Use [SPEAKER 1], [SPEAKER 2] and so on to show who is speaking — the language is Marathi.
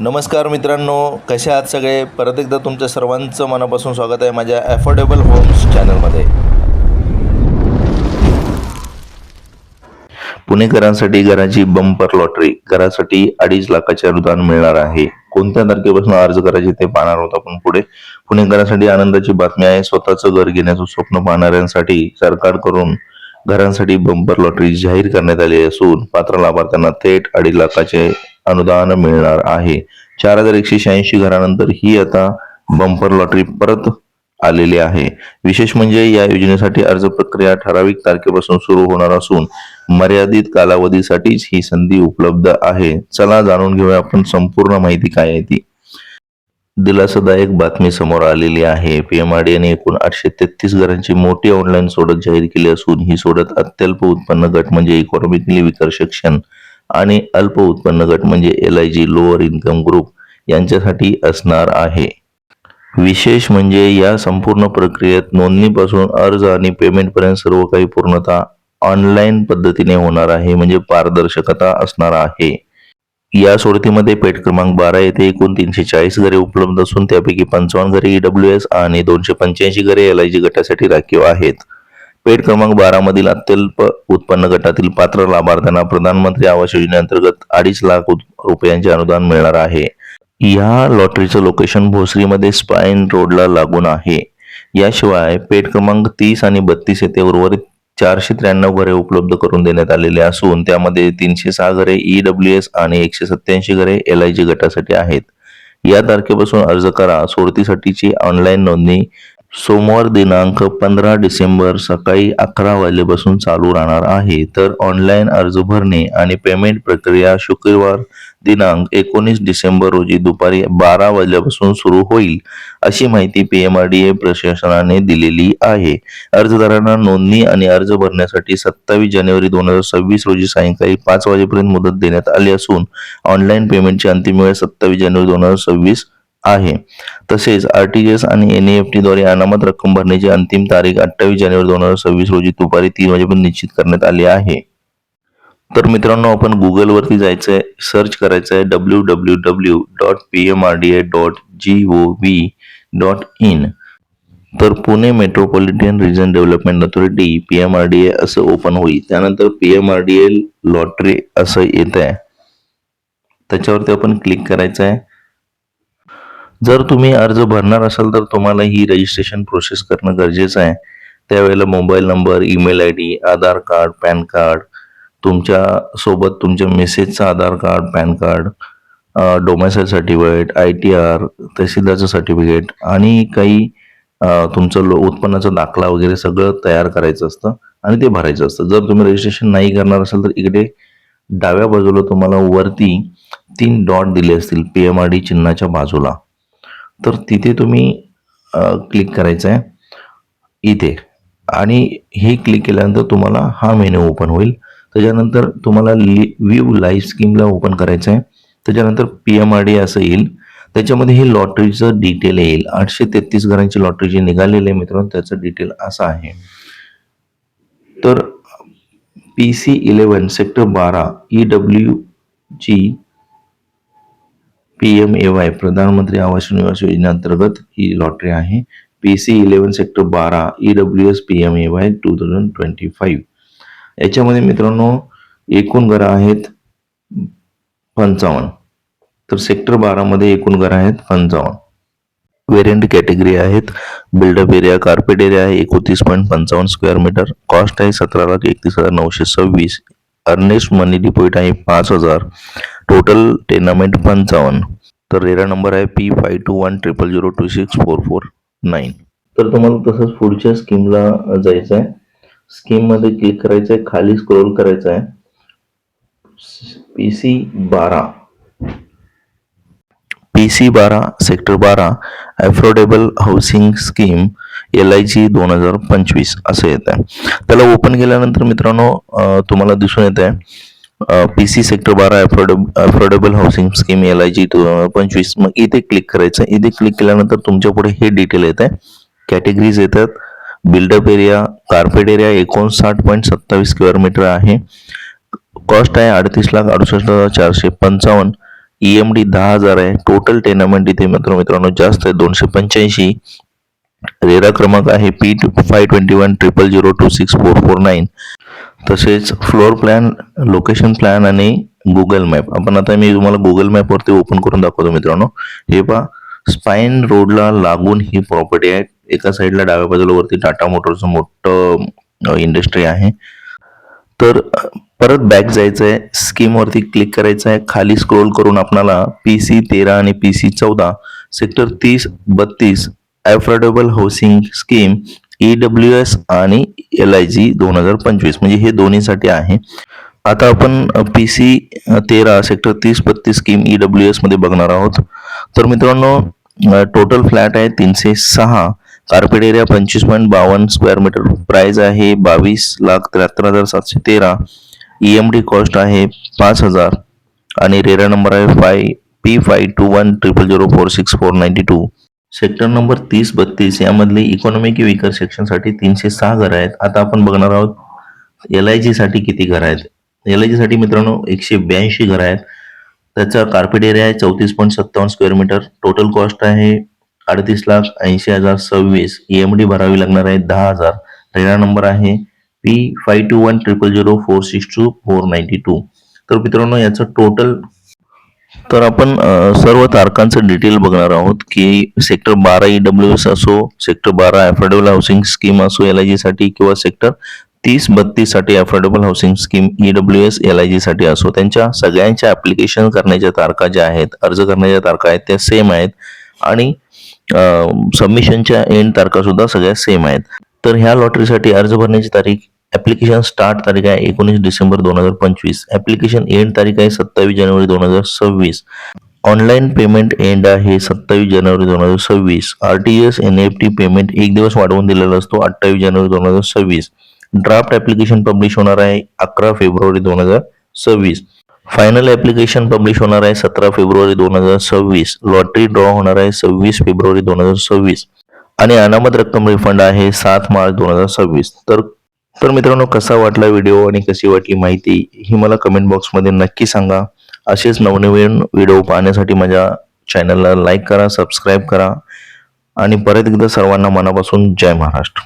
[SPEAKER 1] नमस्कार मित्रांनो कसे आहात सगळे? परत एकदा तुमच्या सर्वांचं मनापासून स्वागत आहे माझ्या ॲफोर्डेबल होम्स चॅनलमध्ये पुणेकरांसाठी घराची बंपर लॉटरी घरासाठी अडीच लाखाचे अनुदान मिळणार आहे. कोणत्या तारखेपासून अर्ज करायचे ते पाहणार आहोत आपण पुढे. पुणेकरांसाठी आनंदाची बातमी आहे स्वतःचं घर घेण्याचं स्वप्न पाहणाऱ्यांसाठी सरकारकडून घरांसाठी बंपर लॉटरी जाहीर करण्यात आली असून पात्र लाभार्थ्यांना थेट अडीच लाखाचे अनुदान मिळणार आहे. चार हजार एकशे शहाऐंशी घरानंतर ही आता बंपर लॉटरी परत आलेली आहे. विशेष म्हणजे या योजनेसाठी अर्ज प्रक्रिया ठराविक तारखेपासून सुरू होणार असून मर्यादित कालावधीसाठीच ही संधी उपलब्ध आहे. चला जाणून घेऊया आपण संपूर्ण माहिती काय आहे ती. दिलासादायक बातमी समोर आलेली आहे. पीएमआरडीएने एकूण आठशे तेहतीस घरांची मोठी ऑनलाईन सोडत जाहीर केली असून ही सोडत अत्यल्प उत्पन्न गट म्हणजे इकॉनॉमिकली विकर सेक्शन आणि अल्प उत्पन्न गट म्हणजे L I G lower income group यांच्यासाठी असणार आहे. विशेष म्हणजे या संपूर्ण प्रक्रियेत नोंदणीपासून अर्ज आणि पेमेंटपर्यंत सर्व काही पूर्णतः ऑनलाईन पद्धतीने होणार आहे म्हणजे पारदर्शकता असणार आहे. या सोडतीमध्ये पेट क्रमांक बारा येथे एकूण तीनशे चाळीस घरे उपलब्ध असून त्यापैकी पंचावन्न घरे ईडब्ल्यू एस आणि दोनशे पंच्याऐंशी घरे एल आय जी गटासाठी राखीव आहेत. पेट क्रमांक बारा मधील अत्यल्प उत्पन्न गटातील पात्र लाभार्थ्यांना प्रधानमंत्री आवास योजनेअंतर्गत अडीच लाख रुपयांचे अनुदान मिळणार आहे. या लॉटरीचं लोकेशन भोसरीमध्ये स्पाईन रोडला लागून आहे. याशिवाय पेट क्रमांक तीस आणि बत्तीस येथे उर्वरित चारशे त्र्याण्णव घरे उपलब्ध करून देण्यात आलेले असून त्यामध्ये तीनशे सहा घरे ईडब्ल्यू एस आणि एकशे सत्याऐंशी घरे एल आय जी गटासाठी आहेत. या तारखेपासून अर्ज करा. सोडतीसाठीची ऑनलाईन नोंदणी सोमवार दिनांक पंधरा डिसेंबर सकाळी अकरा वाजल्यापासून चालू राहणार आहे. तर ऑनलाईन अर्ज भरणे आणि पेमेंट प्रक्रिया शुक्रवार दिनांक एकोणीस डिसेंबर रोजी दुपारी बारा वाजल्यापासून सुरू होईल अशी माहिती पीएमआरडीए प्रशासनाने दिलेली आहे. अर्जदारांना नोंदणी आणि अर्ज भरण्यासाठी सत्तावीस जानेवारी दोन हजार सव्वीस रोजी सायंकाळी पाच वाजेपर्यंत मुदत देण्यात आली असून ऑनलाईन पेमेंटची अंतिम वेळ सत्तावीस जानेवारी दोन हजार सव्वीस आहे. तसेच आरटीजीएस आणि एनईएफटी द्वारे अनामत रक्कम भरण्याची अंतिम तारीख अठ्ठावीस जानेवारी दोन हजार सव्वीस रोजी दुपारी तीन वाजेपर्यंत निश्चित करण्यात आली आहे. तर मित्रांनो आपण गुगलवरती जायचं आहे सर्च करायचं आहे W W W dot P M R D A dot G O V dot in तर Pune metropolitan region development authority P M R D A असं ओपन होईल. त्यानंतर P M R D A lottery असं येत आहे त्याच्यावरती आपण क्लिक करायचं आहे जर तुम्ही अर्ज भरणार असाल तर तुम्हाला ही रजिस्ट्रेशन प्रोसेस करणं गरजेचं आहे. त्यावेळेला mobile number email I D Aadhaar card PAN card तुमच्यासोबत तुमच्या मेसेजचं Aadhaar card PAN card domicile certificate I T R तहसीलदारचं certificate आणि काही तुमचं लो उत्पन्नाचा दाखला वगैरे सगळं तयार करायचं असतं आणि ते भरायचं असतं. जर तुम्ही रजिस्ट्रेशन नाही करणार असाल तर इकडे डाव्या बाजूला तुम्हाला वरती तीन डॉट दिले असतील पी एम आर डी चिन्हाच्या बाजूला. तर तिथे तुम्ही क्लिक करायचं आहे इथे. आणि हे क्लिक केल्यानंतर तुम्हाला हा मेन्यू ओपन होईल. त्याच्यानंतर तुम्हाला लि व्ह्यू लाईव्ह स्कीमला ओपन करायचं आहे त्याच्यानंतर पी एम आर डी असं येईल. त्याच्यामध्ये हे लॉटरीचं डिटेल येईल. आठशे तेहतीस घरांची लॉटरी जी निघालेली आहे मित्रांनो त्याचं डिटेल असं आहे. तर पी सी इलेवन सेक्टर बारा E W G P M A Y Pradhanmantri Awas Niwas योजनेअंतर्गत ही लॉटरी आहे. पी सी इलेवन सेक्टर बारा E W S P M A Y two thousand twenty five याच्यामध्ये मित्रांनो एकूण घरं आहेत पंचावन्न. तर सेक्टर बारामध्ये एकूण घरं आहेत पंचावन्न. वेरियंट कॅटेगरी आहेत. बिल्डअप एरिया कार्पेट एरिया आहे एकोतीस पॉईंट पंचावन्न स्क्वेअर मीटर कॉस्ट आहे सतरा लाख एकतीस हजार नऊशे सव्वीस. अर्नेस्ट मनी डिपॉझिट आहे पाच हजार. टोटल टेनामेंट पंचावन्न. तर रेरा नंबर आहे P five two one triple zero two six four four nine. तर तुम्हाला तसंच पुढच्या स्कीमला जायचं आहे. स्कीममध्ये क्लिक करायचं आहे खाली स्क्रोल करायचं आहे. पी सी बारा. पी सी बारा सेक्टर बारा affordable housing scheme L I G दोन हजार पंचवीस असं येत आहे त्याला ओपन केल्यानंतर मित्रांनो तुम्हाला दिसून येत आहे पी सी सेक्टर बारा affordable affordable housing scheme L I G हजार पंचवीस मग इथे क्लिक करायचं. इथे क्लिक केल्यानंतर तुमच्यापुढे हे डिटेल येत आहे. कॅटेगरीज येतात बिल्डअप एरिया कार्पेट एरिया एकोणसाठ पॉईंट सत्तावीस स्क्वेअर मीटर आहे. कॉस्ट आहे अडतीस लाख अडुसष्ट हजार चारशे पंचावन्न. ई एम डी दहा हजार आहे. टोटल टेनामेंट इथे मित्र मित्रांनो जास्त आहे. दोनशे पंच्याऐंशी. रेरा क्रमांक आहे P two five twenty one triple zero two six four four nine. तसेच फ्लोअर प्लॅन लोकेशन प्लॅन आणि गुगल मॅप. आपण आता मी तुम्हाला गुगल मॅपवरती ओपन करून दाखवतो मित्रांनो. हे पहा स्पाईन रोडला लागून ही प्रॉपर्टी आहे. एका साईडला डाव्या बाजूला वरती टाटा मोटरचं मोठं इंडस्ट्री आहे. तर परत बॅक जायचं आहे स्कीमवरती क्लिक करायचं आहे खाली स्क्रोल करून आपणाला पी सी तेरा आणि पी सी चौदा सेक्टर तीस बत्तीस affordable housing scheme E W S आणि एल आय जी दोन हजार पंचवीस. म्हणजे हे दोन्हीसाठी आहे. आता आपण पी सी तेरा सेक्टर तीस बत्तीस स्कीम ई डब्ल्यू एसमध्ये बघणार आहोत. तर मित्रांनो टोटल फ्लॅट आहे तीनशे सहा. कार्पेट एरिया पंचवीस पॉईंट बावन्न स्क्वेअर मीटर प्राइस आहे बावीस लाख त्र्याहत्तर हजार सातशे तेरा. ई एम डी कॉस्ट आहे पाच हजार. आणि रेरा नंबर आहे five P five two one triple zero four six four ninety two sector number तीस बत्तीस यामधली इकॉनॉमिक विकर सेक्शनसाठी तीनशे सहा घरं आहेत. आता आपण बघणार आहोत एल आयसाठी किती घरं आहेत? एल आयसाठी मित्रांनो एकशे ब्याऐंशी घरं आहेत. त्याचा कार्पेट एरिया आहे चौतीस पॉईंट सत्तावन्न स्क्वेअर मीटर टोटल कॉस्ट आहे अडतीस लाख ऐंशी हजार सव्वीस. ई एम डी भरावी लागणार आहे दहा हजार. रेरा नंबर आहे P five two one triple zero four six two four ninety two तर मित्रांनो याचं टोटल तर आपण सर्व तारखांचं डिटेल बघणार आहोत की सेक्टर बारा ई डब्ल्यू एस असो सेक्टर बारा अफोर्डेबल हाऊसिंग स्कीम असो एल आयसाठी किंवा सेक्टर तीस बत्तीससाठी affordable housing scheme E W S L आयसाठी असो त्यांच्या सगळ्यांच्या ऍप्लिकेशन करण्याच्या तारखा ज्या आहेत अर्ज करण्याच्या तारखा आहेत त्या सेम आहेत. आणि सबमिशनच्या एंड तारखा सुद्धा सगळ्या सेम आहेत. तर ह्या लॉटरीसाठी अर्ज भरण्याची तारीख ऍप्लिकेशन स्टार्ट तारीख आहे एकोणीस डिसेंबर दोन हजार पंचवीस. ऍप्लिकेशन एंड तारीख आहे सत्तावीस जानेवारी दोन हजार सव्वीस. ऑनलाईन पेमेंट एंड आहे सत्तावीस जानेवारी दोन हजार सव्वीस. R T S N F T payment एक दिवस वाढवून दिलेला असतो अठ्ठावीस जानेवारी दोन हजार सव्वीस. ड्राफ्ट ऍप्लिकेशन पब्लिश होणार आहे अकरा फेब्रुवारी दोन हजार सव्वीस. फायनल ऍप्लिकेशन पब्लिश होणार आहे सतरा फेब्रुवारी दोन हजार सव्वीस. लॉटरी ड्रॉ होणार आहे सव्वीस फेब्रुवारी दोन हजार सव्वीस. आणि अनामत रक्कम रिफंड आहे सात मार्च दोन हजार सव्वीस. तर तर मित्रांनो कसा वाटला व्हिडिओ आणि कशी वाटली माहिती ही मला कमेंट बॉक्समध्ये नक्की सांगा. असेच नवनवीन व्हिडिओ पाहण्यासाठी माझ्या चॅनलला लाईक करा सबस्क्राईब करा. आणि परत एकदा सर्वांना मनापासून जय महाराष्ट्र.